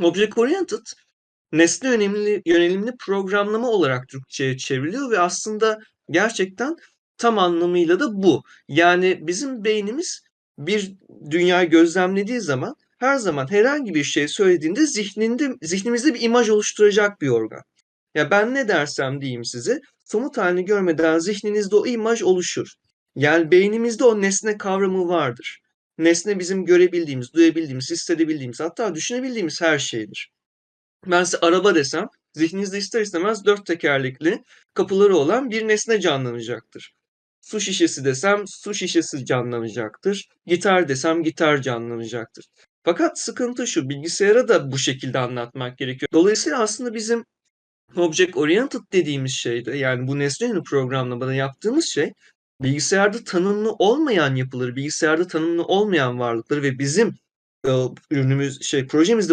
Object oriented nesne yönelimli, yönelimli programlama olarak Türkçe'ye çevriliyor ve aslında gerçekten tam anlamıyla da bu. Yani bizim beynimiz bir dünyayı gözlemlediği zaman her zaman herhangi bir şey söylediğinde zihninde zihnimizde bir imaj oluşturacak bir organ. Ya ben ne dersem diyeyim size somut halini görmeden zihninizde o imaj oluşur. Yani beynimizde o nesne kavramı vardır. Nesne bizim görebildiğimiz, duyabildiğimiz, hissedebildiğimiz, hatta düşünebildiğimiz her şeydir. Ben size araba desem, zihninizde ister istemez dört tekerlekli kapıları olan bir nesne canlanacaktır. Su şişesi desem su şişesi canlanacaktır. Gitar desem gitar canlanacaktır. Fakat sıkıntı şu, bilgisayara da bu şekilde anlatmak gerekiyor. Dolayısıyla aslında bizim Object Oriented dediğimiz şeyde yani bu nesne yönlü programlamada yaptığımız şey bilgisayarda tanımlı olmayan yapıları, bilgisayarda tanımlı olmayan varlıkları ve bizim e, ürünümüz şey projemizde